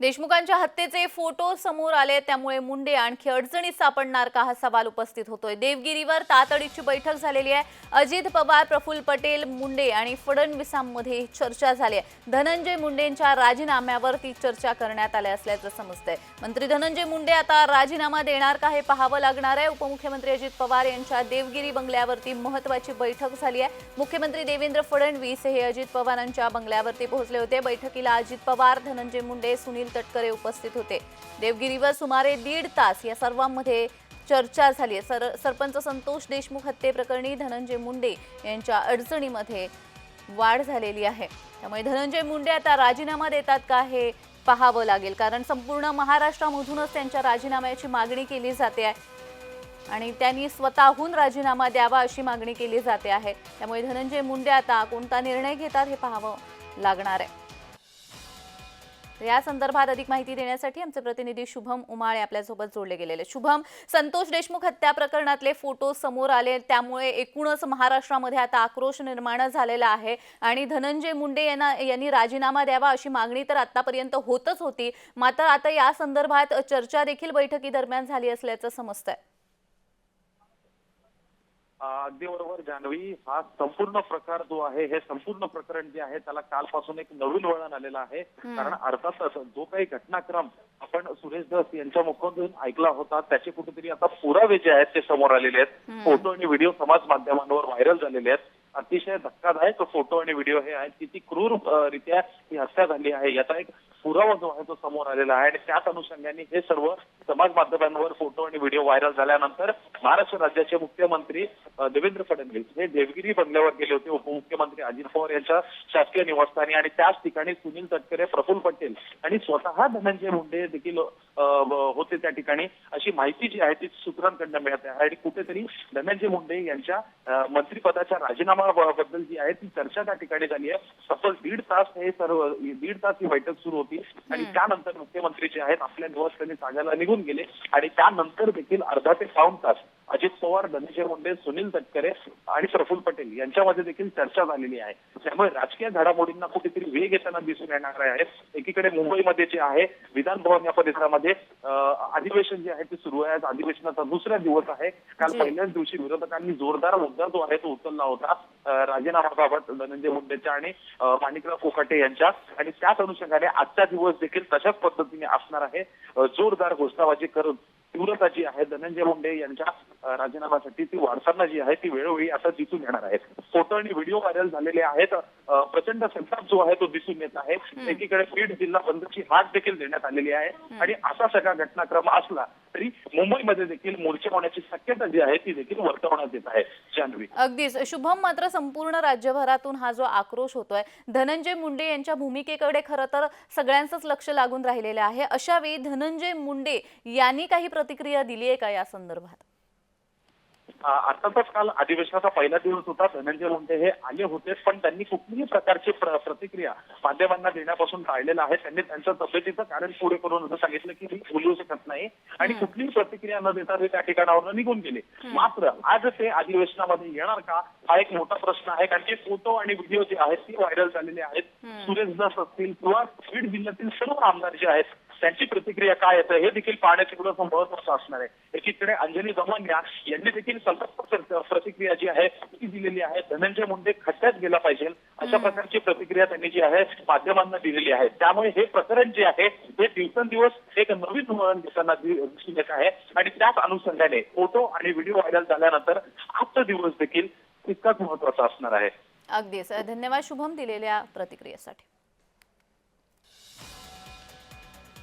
देशमुखांच्या हत्येचे फोटो समोर आले त्यामुळे मुंडे आणखी अडचणीत सापडणार का हा सवाल उपस्थित होतोय. देवगिरीवर तातडीची बैठक झालेली आहे. अजित पवार प्रफुल्ल पटेल मुंडे आणि फडणवीसांमध्ये चर्चा झाली आहे. धनंजय मुंडेंच्या राजीनाम्यावर ती चर्चा करण्यात आल्या असल्याचं समजतंय. मंत्री धनंजय मुंडे आता राजीनामा देणार का हे पाहावं लागणार आहे. उपमुख्यमंत्री अजित पवार यांच्या देवगिरी बंगल्यावरती महत्वाची बैठक झाली आहे. मुख्यमंत्री देवेंद्र फडणवीस हे अजित पवारांच्या बंगल्यावरती पोहोचले होते. बैठकीला अजित पवार धनंजय मुंडे सुनील तटकरे उपस्थित होते. देवगिरीवर सुमारे दीड तास या सर्वांमध्ये चर्चा झाली आहे. सर सरपंच संतोष देशमुख हत्येप्रकरणी धनंजय मुंडे यांच्या अडचणीमध्ये वाढ झालेली आहे. त्यामुळे धनंजय मुंडे आता राजीनामा देतात का हे पाहावं लागेल. कारण संपूर्ण महाराष्ट्रामधूनच त्यांच्या राजीनाम्याची मागणी केली जाते आहे. आणि त्यांनी स्वतःहून राजीनामा द्यावा अशी मागणी केली जाते आहे. त्यामुळे धनंजय मुंडे आता कोणता निर्णय घेतात हे पाहावं लागणार आहे. या संदर्भात अधिक माहिती देण्यासाठी आमचे प्रतिनिधी शुभम उमाळे आपल्यासोबत जोडले गेलेले. शुभम संतोष देशमुख हत्या प्रकरणातले फोटो समोर आले. त्यामुळे एकूणच महाराष्ट्रामध्ये आता आक्रोश निर्माण झालेला आहे. आणि धनंजय मुंडे यांना यांनी राजीनामा द्यावा अशी मागणी तर आतापर्यंत होतच होती. मात्र आता या संदर्भात चर्चा देखील बैठकी दरम्यान झाली असल्याचं समजतंय. अगदी बरोबर जान्हवी. हा संपूर्ण प्रकार जो आहे हे संपूर्ण प्रकरण जे आहे त्याला कालपासून एक नवीन वळण आलेलं आहे. कारण अर्थातच जो काही घटनाक्रम आपण सुरेश धस यांच्या मुखातून ऐकला होता त्याचे कुठेतरी आता पुरावे जे आहेत ते समोर आलेले आहेत. फोटो आणि व्हिडिओ समाज माध्यमांवर व्हायरल झालेले आहेत. अतिशय धक्कादायक फोटो आणि व्हिडिओ हे आहेत. किती क्रूर रित्या ही हत्या झाली आहे. याचा एक पुरावा जो आहे तो समोर आलेला आहे आणि त्याच अनुषंगाने हे सर्व समाज माध्यमांवर फोटो आणि व्हिडिओ व्हायरल झाल्यानंतर महाराष्ट्र राज्याचे मुख्यमंत्री देवेंद्र फडणवीस हे देवगिरी बंगल्यावर गेले होते. उपमुख्यमंत्री अजित पवार यांच्या शासकीय निवासस्थानी आणि त्याच ठिकाणी सुनील तटकरे प्रफुल्ल पटेल आणि स्वतः धनंजय मुंडे देखील होते त्या ठिकाणी. अशी माहिती जी आहे ती सूत्रांकडनं मिळत आहे. आणि कुठेतरी धनंजय मुंडे यांच्या मंत्रिपदाच्या राजीनामा बद्दल जी आहे ती चर्चा त्या ठिकाणी झाली आहे. तब्बल दीड तास हे सर्व दीड तास ही बैठक सुरू होती. आणि त्यानंतर मुख्यमंत्री जे आहेत आपल्या निवासस्थानी जागायला निघून गेले. आणि त्यानंतर देखील अर्धा ते पाऊण तास अजित पवार धनंजय मुंडे सुनील तटकरे आणि प्रफुल्ल पटेल यांच्यामध्ये देखील चर्चा झालेली आहे. त्यामुळे राजकीय घडामोडींना कुठेतरी वेग येताना दिसून येणार आहे. एकीकडे मुंबईमध्ये जे आहे विधान भवन या परिसरामध्ये अधिवेशन जे आहे ते सुरू आहे. आज अधिवेशनाचा दुसरा दिवस आहे. काल. पहिल्याच दिवशी विरोधकांनी जोरदार मुद्दा जो आहे तो उचलला होता. राजीनामाबाबत धनंजय मुंडेच्या आणि माणिकराव कोकाटे यांच्या. आणि त्याच अनुषंगाने आजचा दिवस देखील तशाच पद्धतीने असणार आहे. जोरदार घोषणाबाजी करून तीव्रता जी आहे धनंजय मुंडे यांच्या राजीनाम्यासाठी ती वाढताना जी आहे ती वेळोवेळी आता दिसून येणार आहे फोटो आणि व्हिडिओ व्हायरल झालेले आहेत. प्रचंड संताप जो आहे तो दिसून येत आहे. एकीकडे बीड जिल्हा बंदची हाक देखील देण्यात आलेली आहे. आणि असा सगळा घटनाक्रम असला तरी मुंबईमध्ये देखील मोर्चे होण्याची शक्यता जी आहे ती देखील वर्तवण्यात येत आहे. जान्हवी अगदीच. शुभम मात्र संपूर्ण राज्यभरातून हा जो आक्रोश होतोय धनंजय मुंडे यांच्या भूमिकेकडे खरं तर सगळ्यांचंच लक्ष लागून राहिलेलं आहे. अशा वेळी धनंजय मुंडे यांनी काही प्रतिक्रिया दिली आहे का या संदर्भात? अर्थातच काल अधिवेशनाचा पहिला दिवस होता धनंजय मुंडे हे आले होते पण त्यांनी कुठलीही प्रकारची प्र- प्रतिक्रिया माध्यमांना देण्यापासून टाळलेलं आहे. त्यांनी त्यांच्या तब्येतीचं कारण पुढे करून असं सांगितलं की मी बोलू शकत नाही आणि कुठलीही प्रतिक्रिया न देता ते त्या ठिकाणावर निघून गेले. मात्र आज ते अधिवेशनामध्ये येणार का? हा एक मोठा प्रश्न आहे कारण की फोटो आणि व्हिडिओ जे आहेत ती व्हायरल झालेले आहेत. सुरेश दास असतील किंवा बीड जिल्ह्यातील सर्व आमदार जे आहेत त्यांची प्रतिक्रिया काय येतं हे देखील पाहण्याची थोडंसं महत्वाचं असणार आहे. एकीकडे अंजली दमनिया यांनी देखील संतप्त प्र- प्रतिक्रिया जी आहे ती दिलेली आहे. धनंजय मुंडे खड्ड्यात गेला पाहिजे. अशा प्रकारची प्रतिक्रिया त्यांनी जी आहे माध्यमांना दिलेली आहे. त्यामुळे हे प्रकरण जे आहे हे दिवसेंदिवस एक नवीन वळण घेताना दि- दिसून येत आहे. आणि त्याच अनुषंगाने फोटो आणि व्हिडिओ व्हायरल झाल्यानंतर आजचा दिवस देखील तितकाच महत्त्वाचा असणार आहे. अगदीच. धन्यवाद शुभम दिलेल्या प्रतिक्रियेसाठी.